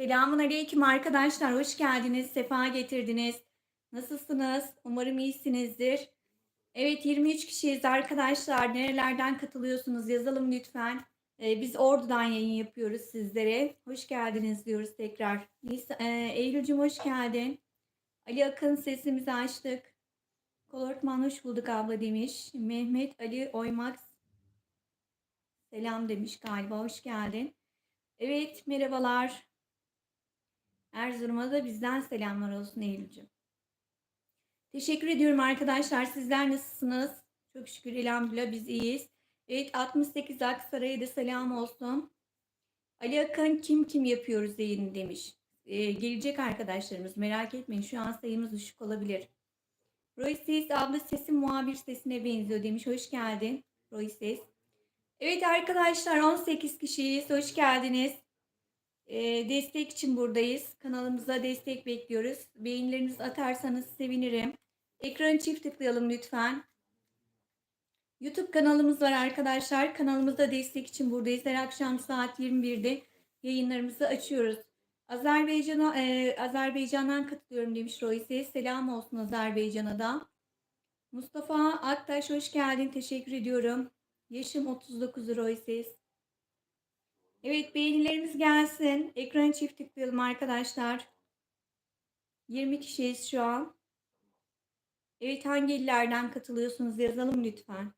Selamun aleyküm arkadaşlar. Hoş geldiniz. Sefa getirdiniz. Nasılsınız? Umarım iyisinizdir. Evet 23 kişiyiz arkadaşlar. Nerelerden katılıyorsunuz? Yazalım lütfen. Ee, biz Ordu'dan yayın yapıyoruz sizlere. Hoş geldiniz diyoruz tekrar. Nisa, e, Eylül'cüm hoş geldin. Ali Akın sesimizi açtık. Kolortman hoş bulduk abla demiş. Mehmet Ali Oymak selam demiş galiba. Hoş geldin. Evet merhabalar. Erzurum'a da bizden selamlar olsun Eylül'cüm. Teşekkür ediyorum arkadaşlar. Sizler nasılsınız? Çok şükür elhamdülillah biz iyiyiz. Evet 68 Aksaray'a da selam olsun. Ali Akın kim kim yapıyoruz yayını demiş. Ee, gelecek arkadaşlarımız merak etmeyin şu an sayımız düşük olabilir. Roy Ses abla sesin muhabir sesine benziyor demiş. Hoş geldin Roy Ses. Evet arkadaşlar 18 kişiyiz. Hoş geldiniz. Ee, destek için buradayız. Kanalımıza destek bekliyoruz. Beğenilerinizi atarsanız sevinirim. Ekranı çift tıklayalım lütfen. YouTube kanalımız var arkadaşlar. Kanalımızda destek için buradayız. Her akşam saat 21'de yayınlarımızı açıyoruz. Azerbaycan'a e, Azerbaycan'dan katılıyorum demiş Royce. Selam olsun Azerbaycan'a da. Mustafa Aktaş hoş geldin. Teşekkür ediyorum. Yaşım 39 Royce. Evet beğenilerimiz gelsin. Ekranı çift tıklayalım arkadaşlar. 20 kişiyiz şu an. Evet hangi illerden katılıyorsunuz yazalım lütfen.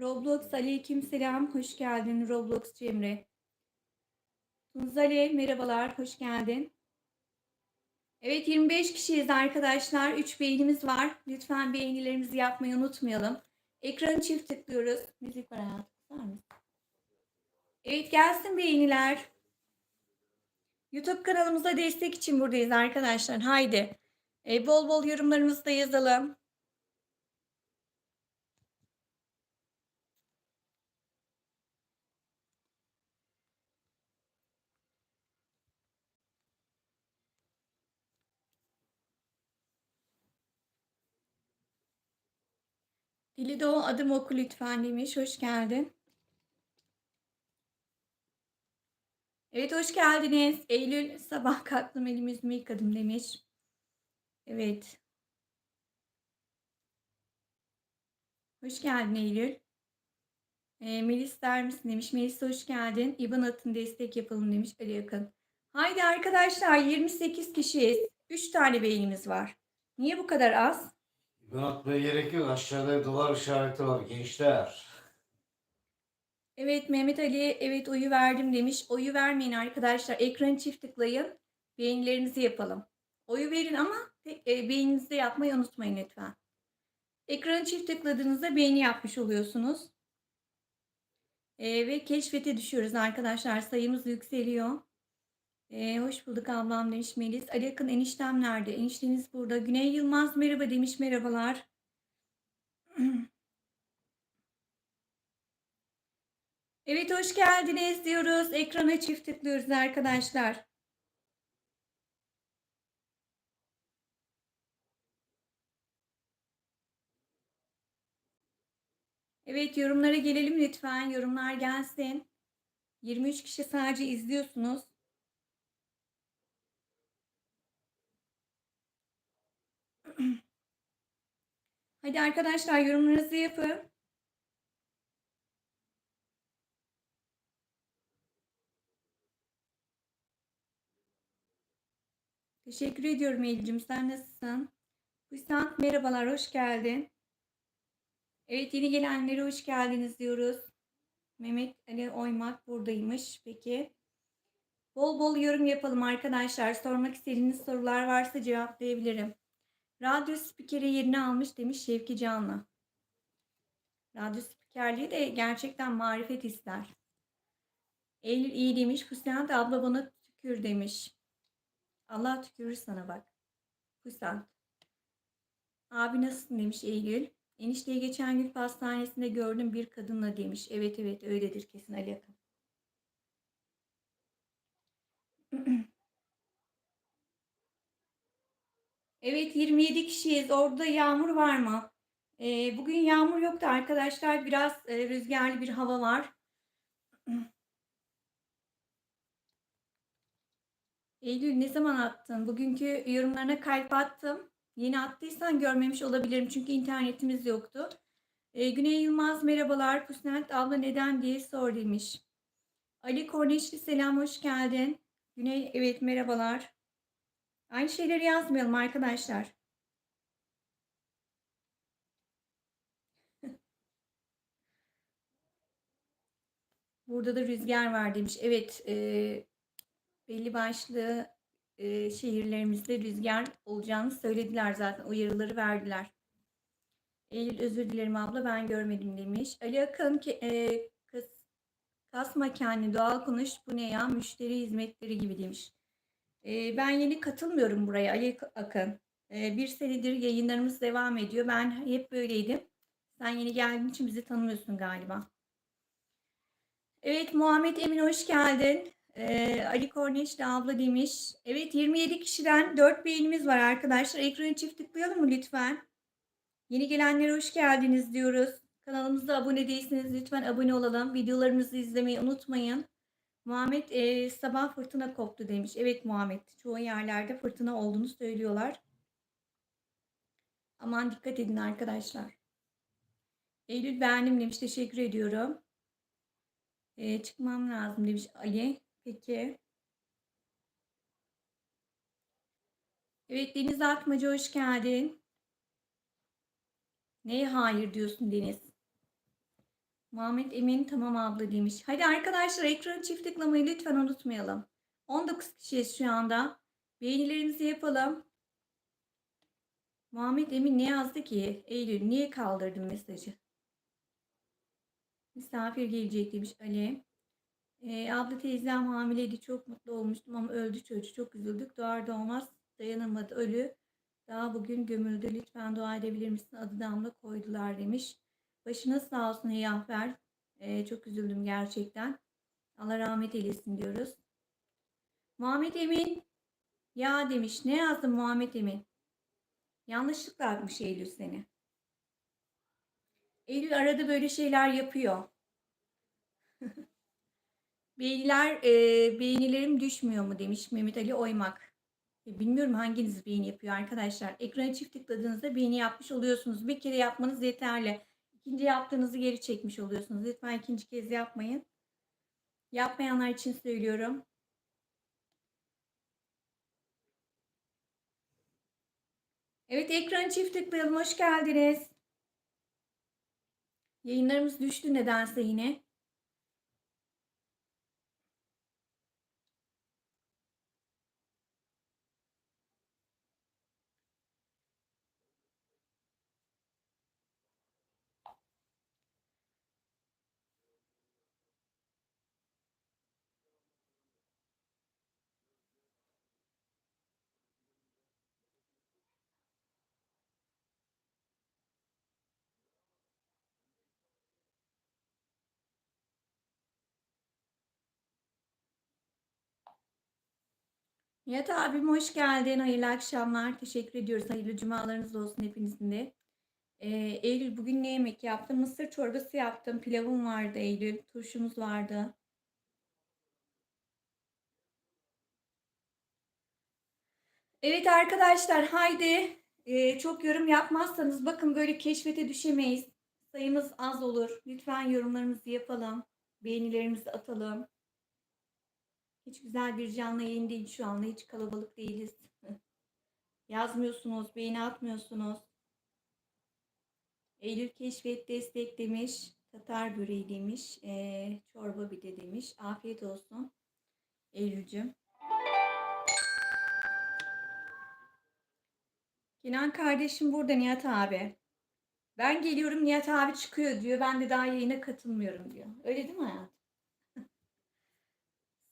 Roblox aleyküm selam. Hoş geldin Roblox Cemre. Tunzale merhabalar. Hoş geldin. Evet 25 kişiyiz arkadaşlar. 3 beğenimiz var. Lütfen beğenilerimizi yapmayı unutmayalım. Ekranı çift tıklıyoruz. Müzik var hayatım. Evet gelsin beğeniler. YouTube kanalımıza destek için buradayız arkadaşlar. Haydi. E, bol bol yorumlarımızı da yazalım. Dilido adım oku lütfen demiş. Hoş geldin. Evet hoş geldiniz. Eylül sabah kalktım elimi yüzümü yıkadım demiş. Evet. Hoş geldin Eylül. E, Melis der misin demiş. Melis hoş geldin. İban atın destek yapalım demiş Ali Yakın. Haydi arkadaşlar 28 kişiyiz. 3 tane beynimiz var. Niye bu kadar az? Ben atmaya gerek yok. Aşağıda dolar işareti var gençler. Evet Mehmet Ali evet oyu verdim demiş. Oyu vermeyin arkadaşlar. Ekranı çift tıklayın. Beğenilerinizi yapalım. Oyu verin ama e, beğeninizde yapmayı unutmayın lütfen. Ekranı çift tıkladığınızda beğeni yapmış oluyorsunuz. E, ve keşfete düşüyoruz arkadaşlar. Sayımız yükseliyor. E, hoş bulduk ablam demiş Melis. Ali Akın eniştem nerede? Enişteniz burada. Güney Yılmaz merhaba demiş. Merhabalar. Evet hoş geldiniz diyoruz. Ekrana çift tıklıyoruz arkadaşlar. Evet yorumlara gelelim lütfen. Yorumlar gelsin. 23 kişi sadece izliyorsunuz. Hadi arkadaşlar yorumlarınızı yapın. Teşekkür ediyorum Eylül'cüm. Sen nasılsın? Hüsam merhabalar, hoş geldin. Evet yeni gelenlere hoş geldiniz diyoruz. Mehmet Ali Oymak buradaymış. Peki. Bol bol yorum yapalım arkadaşlar. Sormak istediğiniz sorular varsa cevaplayabilirim. Radyo spikeri yerini almış demiş Şevki Canlı. Radyo spikerliği de gerçekten marifet ister. Eylül iyi demiş. Hüsnat abla bana tükür demiş. Allah tükürür sana bak. Hüsnat. Abi nasılsın demiş Eylül. Enişteyi geçen gün pastanesinde gördüm bir kadınla demiş. Evet evet öyledir kesin Ali Akın. Evet 27 kişiyiz. Orada yağmur var mı? Ee, bugün yağmur yoktu arkadaşlar. Biraz e, rüzgarlı bir hava var. Eylül ne zaman attın? Bugünkü yorumlarına kalp attım. Yeni attıysan görmemiş olabilirim çünkü internetimiz yoktu. Ee, Güney Yılmaz merhabalar. Pusnet abla neden diye sor demiş. Ali Korneşli selam hoş geldin. Güney evet merhabalar. Aynı şeyleri yazmayalım arkadaşlar. Burada da rüzgar var demiş. Evet, e, belli başlı e, şehirlerimizde rüzgar olacağını söylediler zaten. Uyarıları verdiler. Eylül özür dilerim abla ben görmedim demiş. Ali Akın ke- e, kız, kasma kendini doğal konuş bu ne ya müşteri hizmetleri gibi demiş. Ben yeni katılmıyorum buraya Ali Akın. Bir senedir yayınlarımız devam ediyor. Ben hep böyleydim. Sen yeni geldiğin için bizi tanımıyorsun galiba. Evet Muhammed Emin hoş geldin. Ali Korneş de abla demiş. Evet 27 kişiden 4 beğenimiz var arkadaşlar. Ekranı çift tıklayalım mı lütfen? Yeni gelenlere hoş geldiniz diyoruz. Kanalımıza abone değilseniz lütfen abone olalım. Videolarımızı izlemeyi unutmayın. Muhammed e, sabah fırtına koptu demiş. Evet Muhammed çoğu yerlerde fırtına olduğunu söylüyorlar. Aman dikkat edin arkadaşlar. Eylül beğendim demiş. Teşekkür ediyorum. Ee, çıkmam lazım demiş Ali. Peki. Evet Deniz Akmacı hoş geldin. Neye hayır diyorsun Deniz? Muhammed Emin tamam abla demiş. Hadi arkadaşlar ekranı çift tıklamayı lütfen unutmayalım. 19 kişiyiz şu anda. Beğenilerimizi yapalım. Muhammed Emin ne yazdı ki? Eylül niye kaldırdın mesajı? Misafir gelecek demiş Ali. Ee, abla teyzem hamileydi. Çok mutlu olmuştum ama öldü çocuk. Çok üzüldük. Doğar doğmaz dayanamadı. Ölü. Daha bugün gömüldü. Lütfen dua edebilir misin? Adı Damla koydular demiş. Başına sağ olsun Heyahfer. Ee, çok üzüldüm gerçekten. Allah rahmet eylesin diyoruz. Muhammed Emin. Ya demiş. Ne yazdın Muhammed Emin? Yanlışlıkla atmış Eylül seni. Eylül arada böyle şeyler yapıyor. Beğeniler, e, beğenilerim düşmüyor mu demiş Mehmet Ali Oymak. E, bilmiyorum hanginiz beğeni yapıyor arkadaşlar. Ekrana çift tıkladığınızda beğeni yapmış oluyorsunuz. Bir kere yapmanız yeterli. İkinci yaptığınızı geri çekmiş oluyorsunuz. Lütfen ikinci kez yapmayın. Yapmayanlar için söylüyorum. Evet ekranı çift tıklayalım. Hoş geldiniz. Yayınlarımız düştü nedense yine. Nihat abim hoş geldin. Hayırlı akşamlar. Teşekkür ediyoruz. Hayırlı cumalarınız olsun hepinizin de. Ee, Eylül bugün ne yemek yaptım? Mısır çorbası yaptım. Pilavım vardı Eylül. Turşumuz vardı. Evet arkadaşlar haydi Ee, çok yorum yapmazsanız bakın böyle keşfete düşemeyiz. Sayımız az olur. Lütfen yorumlarımızı yapalım. Beğenilerimizi atalım. Hiç güzel bir canlı yayın değil şu anda. Hiç kalabalık değiliz. Yazmıyorsunuz, beğeni atmıyorsunuz. Eylül keşfet destek demiş. Tatar böreği demiş. Ee, çorba bir de demiş. Afiyet olsun. Eylül'cüm. Kenan kardeşim burada Nihat abi. Ben geliyorum Nihat abi çıkıyor diyor. Ben de daha yayına katılmıyorum diyor. Öyle değil mi hayatım?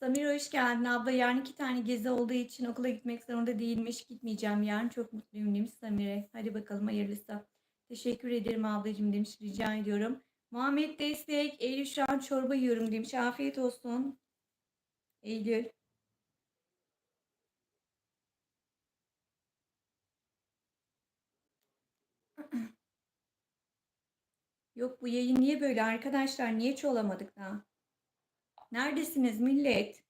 Samir hoş geldin abla. Yarın iki tane gezi olduğu için okula gitmek zorunda değilmiş. Gitmeyeceğim yarın. Çok mutluyum demiş Samir'e. Hadi bakalım hayırlısı. Teşekkür ederim ablacığım demiş. Rica ediyorum. Muhammed Destek. Eylül şu an çorba yiyorum demiş. Afiyet olsun. Eylül. Yok bu yayın niye böyle arkadaşlar? Niye çoğalamadık daha? Neredesiniz millet?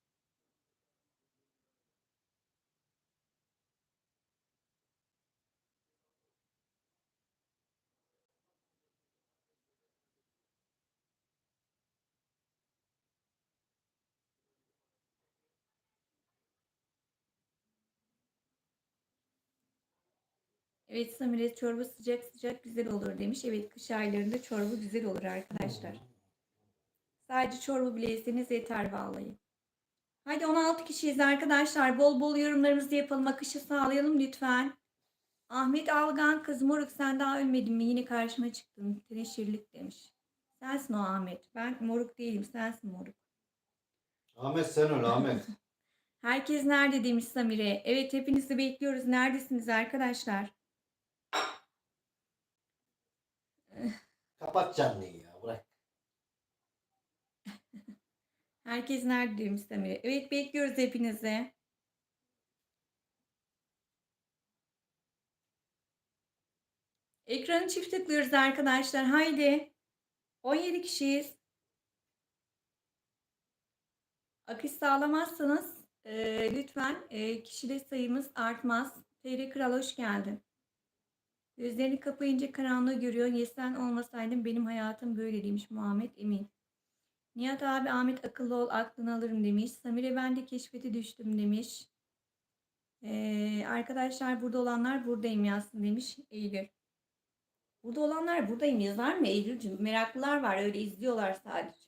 Evet Samire çorba sıcak sıcak güzel olur demiş. Evet kış aylarında çorba güzel olur arkadaşlar. Sadece çorba bile yeseniz yeter vallahi. Hadi 16 kişiyiz arkadaşlar. Bol bol yorumlarımızı yapalım. Akışı sağlayalım lütfen. Ahmet Algan kız moruk sen daha ölmedin mi? Yine karşıma çıktın. Teneşirlik demiş. Sensin o Ahmet. Ben moruk değilim. Sensin moruk. Ahmet sen öl Ahmet. Herkes nerede demiş Samire. Evet hepinizi bekliyoruz. Neredesiniz arkadaşlar? Kapat canlıyı ya bırak. Herkes nerede demiş Samire. Evet bekliyoruz hepinizi. Ekranı çift tıklıyoruz arkadaşlar. Haydi. 17 kişiyiz. Akış sağlamazsanız e, lütfen e, kişide sayımız artmaz. TR Kral hoş geldin. Gözlerini kapayınca karanlığı görüyor. Yesen olmasaydın benim hayatım böyle demiş Muhammed Emin. Nihat abi Ahmet akıllı ol aklını alırım demiş. Samire ben de keşfete düştüm demiş. Ee, arkadaşlar burada olanlar buradayım yazsın demiş Eylül. Burada olanlar buradayım yazar mı Eylül'cüm? Meraklılar var öyle izliyorlar sadece.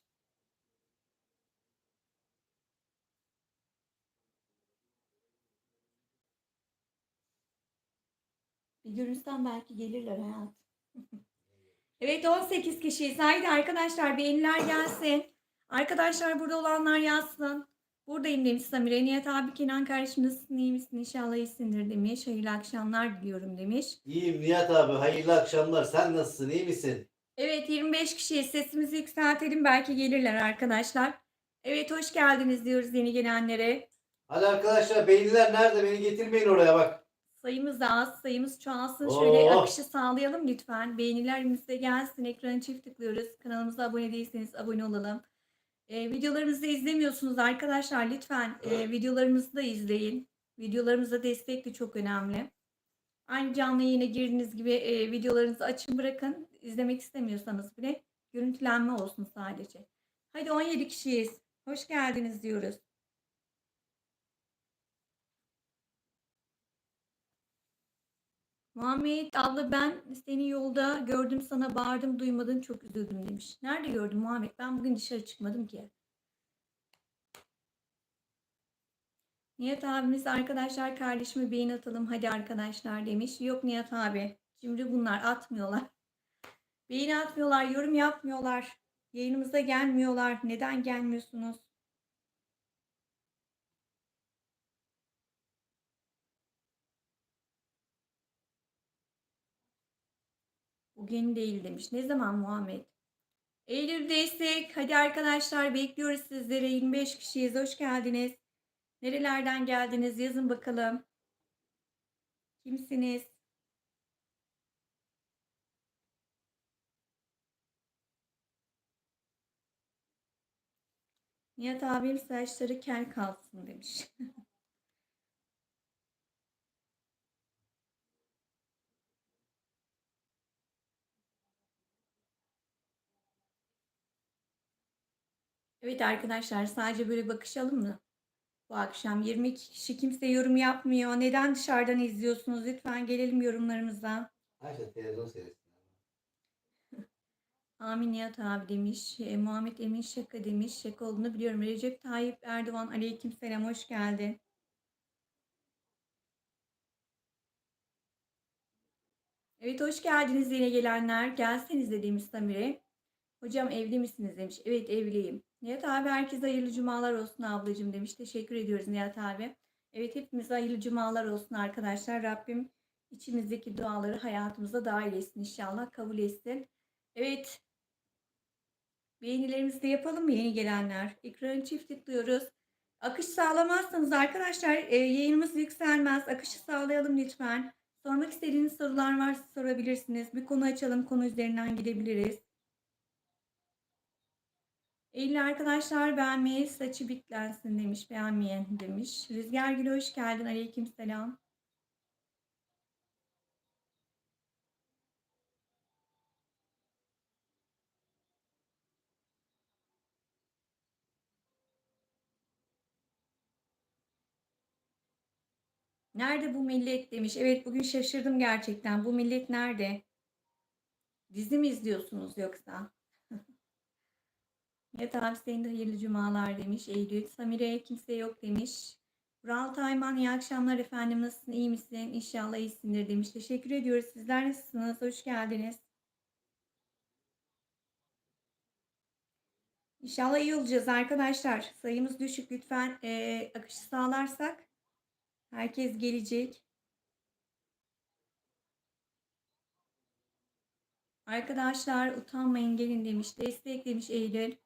Bir görünsem belki gelirler hayat. Evet 18 kişiyiz. Haydi arkadaşlar beğeniler gelsin. Arkadaşlar burada olanlar yazsın. Buradayım demiş Samire. Niyet abi Kenan kardeşim nasılsın iyi misin? İnşallah iyisindir demiş. Hayırlı akşamlar diliyorum demiş. İyiyim Nihat abi hayırlı akşamlar. Sen nasılsın iyi misin? Evet 25 kişiyiz. Sesimizi yükseltelim. Belki gelirler arkadaşlar. Evet hoş geldiniz diyoruz yeni gelenlere. Hadi arkadaşlar beyniler nerede? Beni getirmeyin oraya bak. Sayımız da az, sayımız çoğalsın. Şöyle Oo. akışı sağlayalım lütfen. Beğenilerimiz de gelsin. Ekranı çift tıklıyoruz. Kanalımıza abone değilseniz abone olalım. Ee, videolarımızı da izlemiyorsunuz arkadaşlar. Lütfen e, videolarımızı da izleyin. Videolarımıza destek de çok önemli. Aynı canlı yayına girdiğiniz gibi e, videolarınızı açın bırakın. İzlemek istemiyorsanız bile görüntülenme olsun sadece. Hadi 17 kişiyiz. Hoş geldiniz diyoruz. Muhammed abla ben seni yolda gördüm sana bağırdım duymadın çok üzüldüm demiş. Nerede gördün Muhammed? Ben bugün dışarı çıkmadım ki. Nihat abimiz arkadaşlar kardeşime beğen atalım hadi arkadaşlar demiş. Yok Nihat abi. Şimdi bunlar atmıyorlar. Beğeni atmıyorlar, yorum yapmıyorlar. Yayınımıza gelmiyorlar. Neden gelmiyorsunuz? Bugün değil demiş. Ne zaman Muhammed? Eylül destek. Hadi arkadaşlar bekliyoruz sizleri. 25 kişiyiz. Hoş geldiniz. Nerelerden geldiniz? Yazın bakalım. Kimsiniz? Nihat abim saçları kel kalsın demiş. Evet arkadaşlar sadece böyle bakışalım mı? Bu akşam 22 kişi kimse yorum yapmıyor. Neden dışarıdan izliyorsunuz? Lütfen gelelim yorumlarımıza. Ayşe televizyon seyretsin. Amin Nihat abi demiş. E, Muhammed Emin şaka demiş. Şaka olduğunu biliyorum. Recep Tayyip Erdoğan aleyküm selam hoş geldin. Evet hoş geldiniz yine gelenler. Gelseniz de demiş Samire. Hocam evli misiniz demiş. Evet evliyim. Nihat abi herkese hayırlı cumalar olsun ablacığım demiş. Teşekkür ediyoruz Nihat abi. Evet hepimize hayırlı cumalar olsun arkadaşlar. Rabbim içimizdeki duaları hayatımıza dahil etsin inşallah. Kabul etsin. Evet. Beğenilerimizi de yapalım mı yeni gelenler? Ekranı çift tıklıyoruz. Akış sağlamazsanız arkadaşlar e, yayınımız yükselmez. Akışı sağlayalım lütfen. Sormak istediğiniz sorular varsa sorabilirsiniz. Bir konu açalım. Konu üzerinden gidebiliriz. Eylül arkadaşlar beğenmeyi saçı bitlensin demiş. Beğenmeyen demiş. Rüzgar Gül hoş geldin. Aleyküm selam. Nerede bu millet demiş. Evet bugün şaşırdım gerçekten. Bu millet nerede? Dizi mi izliyorsunuz yoksa? Evet abi senin de hayırlı cumalar demiş Eylül. Samire kimse yok demiş. Vural Tayman iyi akşamlar efendim nasılsın iyi misin? İnşallah iyisindir demiş. Teşekkür ediyoruz. Sizler nasılsınız? Hoş geldiniz. İnşallah iyi olacağız arkadaşlar. Sayımız düşük lütfen eee akışı sağlarsak herkes gelecek. Arkadaşlar utanmayın gelin demiş. Destek demiş Eylül.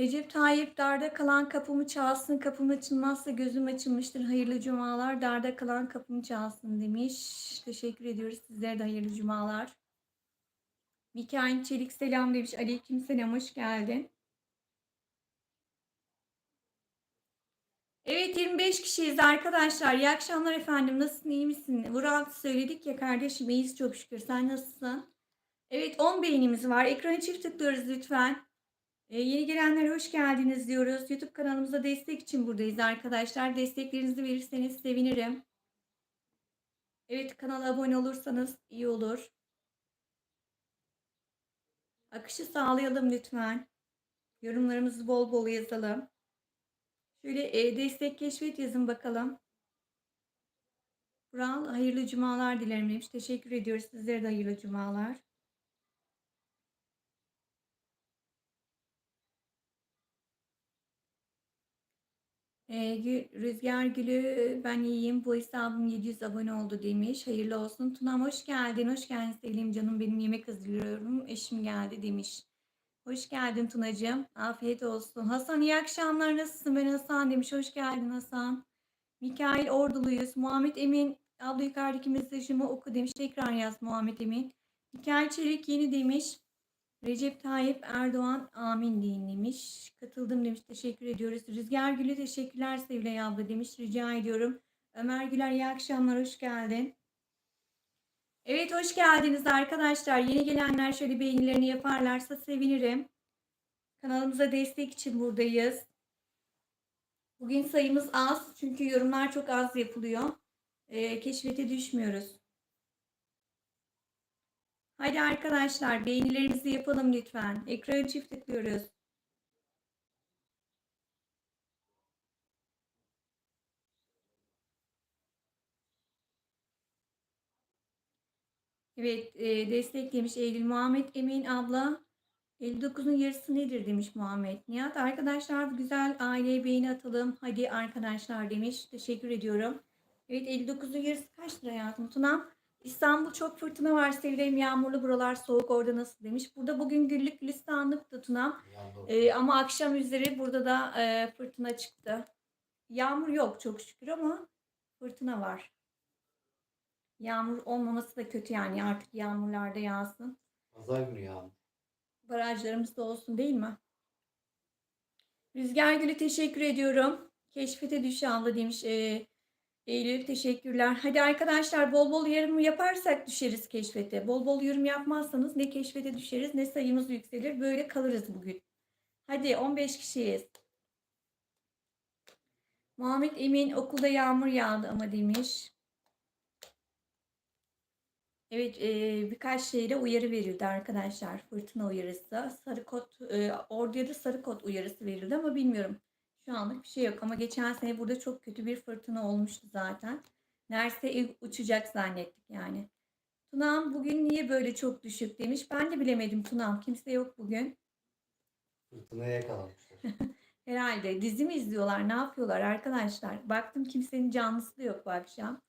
Recep Tayyip darda kalan kapımı çalsın. Kapım açılmazsa gözüm açılmıştır. Hayırlı cumalar. Darda kalan kapımı çalsın demiş. Teşekkür ediyoruz. Sizlere de hayırlı cumalar. Mikail Çelik selam demiş. Aleyküm selam. Hoş geldin. Evet 25 kişiyiz arkadaşlar. İyi akşamlar efendim. Nasılsın? iyi misin? Vural söyledik ya kardeşim. iyiyiz çok şükür. Sen nasılsın? Evet 10 beğenimiz var. Ekranı çift tıklıyoruz lütfen. Ee, yeni gelenlere hoş geldiniz diyoruz. YouTube kanalımıza destek için buradayız arkadaşlar. Desteklerinizi verirseniz sevinirim. Evet kanala abone olursanız iyi olur. Akışı sağlayalım lütfen. Yorumlarımızı bol bol yazalım. Şöyle e, destek keşfet yazın bakalım. Bural hayırlı cumalar dilerim. Teşekkür ediyoruz. Sizlere de hayırlı cumalar. Rüzgar Gülü ben iyiyim. Bu hesabım 700 abone oldu demiş. Hayırlı olsun. Tunam hoş geldin. Hoş geldin Selim canım. Benim yemek hazırlıyorum. Eşim geldi demiş. Hoş geldin Tunacığım. Afiyet olsun. Hasan iyi akşamlar. Nasılsın? Ben Hasan demiş. Hoş geldin Hasan. Mikail Orduluyuz. Muhammed Emin abla yukarıdaki mesajımı oku demiş. Tekrar yaz Muhammed Emin. Mikail Çelik yeni demiş. Recep Tayyip Erdoğan amin deyin demiş. Katıldım demiş. Teşekkür ediyoruz. Rüzgar Gül'e teşekkürler Sevilay abla demiş. Rica ediyorum. Ömer Güler iyi akşamlar. Hoş geldin. Evet hoş geldiniz arkadaşlar. Yeni gelenler şöyle beğenilerini yaparlarsa sevinirim. Kanalımıza destek için buradayız. Bugün sayımız az çünkü yorumlar çok az yapılıyor. Ee, keşfete düşmüyoruz. Haydi arkadaşlar beğenilerimizi yapalım lütfen. Ekranı çift tıklıyoruz. Evet e, desteklemiş Eylül Muhammed Emin abla. 59'un yarısı nedir demiş Muhammed. Nihat arkadaşlar güzel aileye beğeni atalım. Hadi arkadaşlar demiş. Teşekkür ediyorum. Evet 59'un yarısı kaç lira hayatım? Tunam İstanbul çok fırtına var sevgilim yağmurlu buralar soğuk orada nasıl demiş. Burada bugün güllük gülistanlıktı Tunam. Ee, ama akşam üzeri burada da e, fırtına çıktı. Yağmur yok çok şükür ama fırtına var. Yağmur olmaması da kötü yani artık yağmurlarda yağsın. Pazar günü yağmur. Barajlarımız da olsun değil mi? Rüzgar Gül'ü teşekkür ediyorum. Keşfete düş abla demiş. Ee, Eylül teşekkürler. Hadi arkadaşlar bol bol yorum yaparsak düşeriz keşfete. Bol bol yorum yapmazsanız ne keşfete düşeriz ne sayımız yükselir. Böyle kalırız bugün. Hadi 15 kişiyiz. Muhammed Emin okulda yağmur yağdı ama demiş. Evet e, birkaç şehre uyarı verildi arkadaşlar. Fırtına uyarısı. Sarı kod, e, orduya da sarı kod uyarısı verildi ama bilmiyorum. Şu anlık bir şey yok ama geçen sene burada çok kötü bir fırtına olmuştu zaten. Neredeyse uçacak zannettik yani. Tunağım bugün niye böyle çok düşük demiş. Ben de bilemedim Tunağım. Kimse yok bugün. Fırtınaya yakalanmışlar. Herhalde dizi mi izliyorlar ne yapıyorlar arkadaşlar. Baktım kimsenin canlısı da yok bu akşam.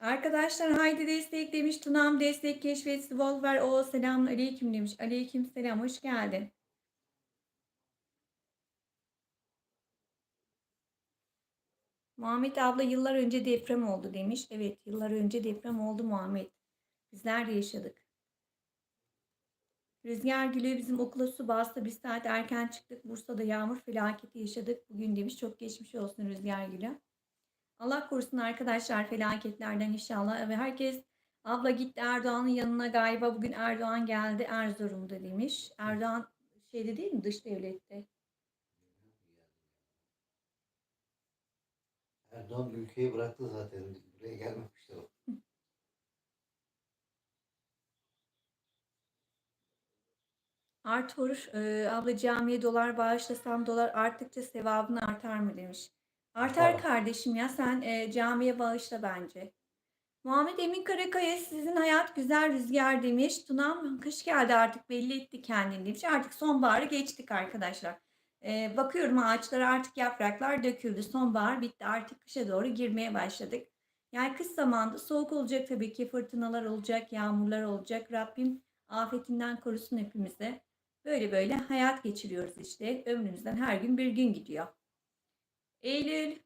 Arkadaşlar haydi destek demiş. Tunam destek keşfet Volver o selamun aleyküm demiş. Aleyküm selam hoş geldin. Muhammed abla yıllar önce deprem oldu demiş. Evet yıllar önce deprem oldu Muhammed. Bizler de yaşadık. Rüzgar gülü bizim okula su bastı. Bir saat erken çıktık. Bursa'da yağmur felaketi yaşadık. Bugün demiş çok geçmiş olsun Rüzgar gülü. Allah korusun arkadaşlar felaketlerden inşallah. Ve herkes abla gitti Erdoğan'ın yanına galiba bugün Erdoğan geldi Erzurum'da demiş. Erdoğan şeyde değil mi dış devlette? Erdoğan ülkeyi bıraktı zaten. Buraya gelmemişti o. Artur, e, abla camiye dolar bağışlasam dolar arttıkça sevabın artar mı demiş. Artar Artar. kardeşim ya sen e, camiye bağışla bence. Muhammed Emin Karakaya sizin hayat güzel rüzgar demiş. Tunam kış geldi artık belli etti kendini demiş. Artık sonbaharı geçtik arkadaşlar. E, bakıyorum ağaçlara artık yapraklar döküldü. Sonbahar bitti artık kışa doğru girmeye başladık. Yani kış zamanında soğuk olacak tabii ki fırtınalar olacak, yağmurlar olacak. Rabbim afetinden korusun hepimizi. Böyle böyle hayat geçiriyoruz işte. Ömrümüzden her gün bir gün gidiyor. Eylül,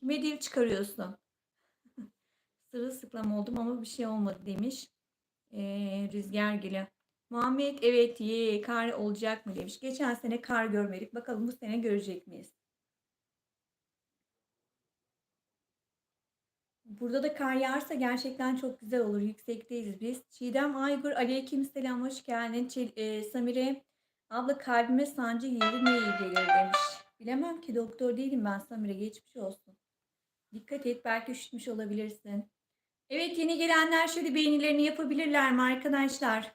kime dil çıkarıyorsun? Sırılsıklam oldum ama bir şey olmadı demiş. Ee, Rüzgar Gülü. Muhammed evet ye kar olacak mı demiş. Geçen sene kar görmedik. Bakalım bu sene görecek miyiz? Burada da kar yağarsa gerçekten çok güzel olur. Yüksekteyiz biz. Çiğdem Aygur aleyküm selam hoş geldin. Çil- e, Samire abla kalbime sancı girdi ne gelir demiş. Bilemem ki doktor değilim ben Samire geçmiş olsun. Dikkat et belki üşütmüş olabilirsin. Evet yeni gelenler şöyle beğenilerini yapabilirler mi arkadaşlar?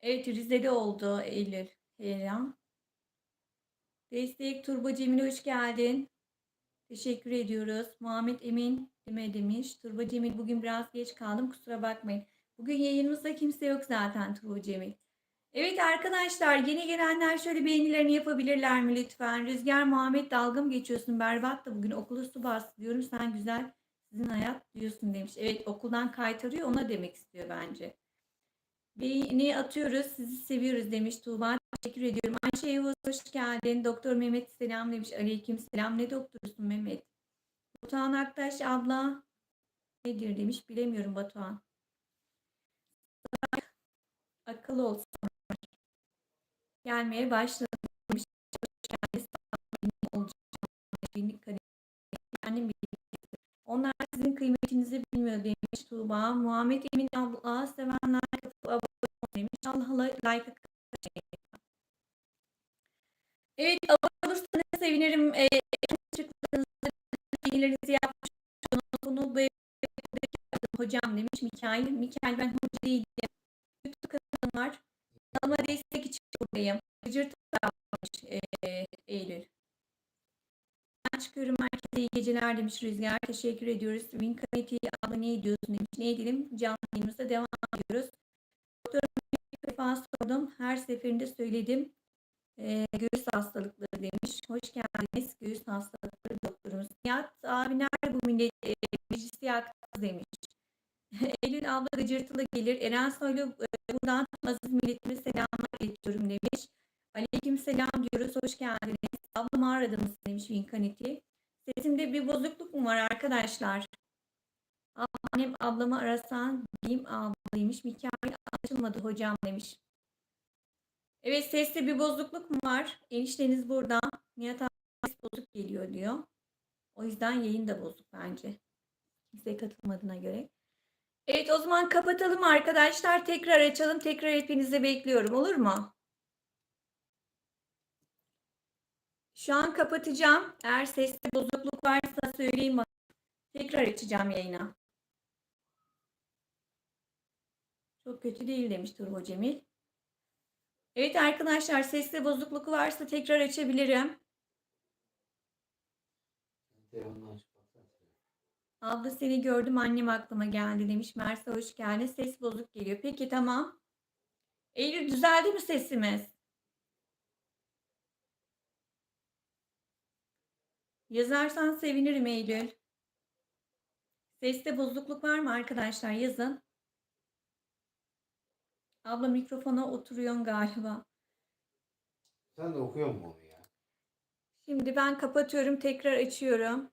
Evet Rize'de oldu Eylül. Heyran. Destek Turbo Cemil hoş geldin. Teşekkür ediyoruz. Muhammed Emin deme demiş. Turbo Cemil bugün biraz geç kaldım kusura bakmayın. Bugün yayınımızda kimse yok zaten Turbo Cemil. Evet arkadaşlar yeni gelenler şöyle beğenilerini yapabilirler mi lütfen? Rüzgar Muhammed dalga mı geçiyorsun? Berbat da bugün okulu su bastı diyorum. Sen güzel sizin hayat diyorsun demiş. Evet okuldan kaytarıyor ona demek istiyor bence. Beğeni atıyoruz sizi seviyoruz demiş Tuğba. Teşekkür ediyorum. Ayşe Yavuz hoş geldin. Doktor Mehmet selam demiş. Aleyküm selam. Ne doktorusun Mehmet? Batuhan Aktaş abla nedir demiş. Bilemiyorum Batuhan. Akıllı olsun. Gelmeye. Binlik kadeh. Kendim bilgisi. Onlar sizin kıymetinizi bilmiyor demiş Tuğba. Muhammed Emin abla sevenler abone demiş. Allah'la like Evet abone olursanız sevinirim. Ee, bilgilerinizi yapmış. Bunu böyle hocam demiş Mikail. Mikail ben hoca değilim. YouTube kanalım var. Kanalıma destek için buradayım. Gıcırt almış e, Eylül. Ben çıkıyorum herkese iyi geceler demiş Rüzgar. Teşekkür ediyoruz. Winkaneti abla ne diyorsun demiş. Ne edelim? Canlı yayınımızda devam ediyoruz. Doktor bir defa sordum. Her seferinde söyledim. E, göğüs hastalıkları demiş. Hoş geldiniz. Göğüs hastalıkları doktorumuz. Nihat abi nerede bu millet? E, meclisi yaktınız demiş. Eylül abla gıcırtılı gelir. Eren Soylu e, buradan tüm aziz milletime selamlar iletiyorum demiş. Aleyküm selam diyoruz. Hoş geldiniz. Ablamı aradınız demiş Vinkaneti. Sesimde bir bozukluk mu var arkadaşlar? Annem ablamı arasan diyeyim ablaymış. Mikail anlaşılmadı hocam demiş. Evet seste bir bozukluk mu var? Enişteniz burada. Nihat abi bozuk geliyor diyor. O yüzden yayın da bozuk bence. Kimse katılmadığına göre. Evet o zaman kapatalım arkadaşlar. Tekrar açalım. Tekrar hepinizi bekliyorum. Olur mu? Şu an kapatacağım. Eğer seste bozukluk varsa söyleyeyim. Tekrar açacağım yayına. Çok kötü değil demiş Turbo Cemil. Evet arkadaşlar seste bozukluk varsa tekrar açabilirim. Baksana. Abla seni gördüm annem aklıma geldi demiş. Mersi hoş geldin. Ses bozuk geliyor. Peki tamam. Eylül düzeldi mi sesimiz? Yazarsan sevinirim Eylül. Seste bozukluk var mı arkadaşlar? Yazın. Abla mikrofona oturuyorsun galiba. Sen de okuyor musun onu ya? Şimdi ben kapatıyorum, tekrar açıyorum.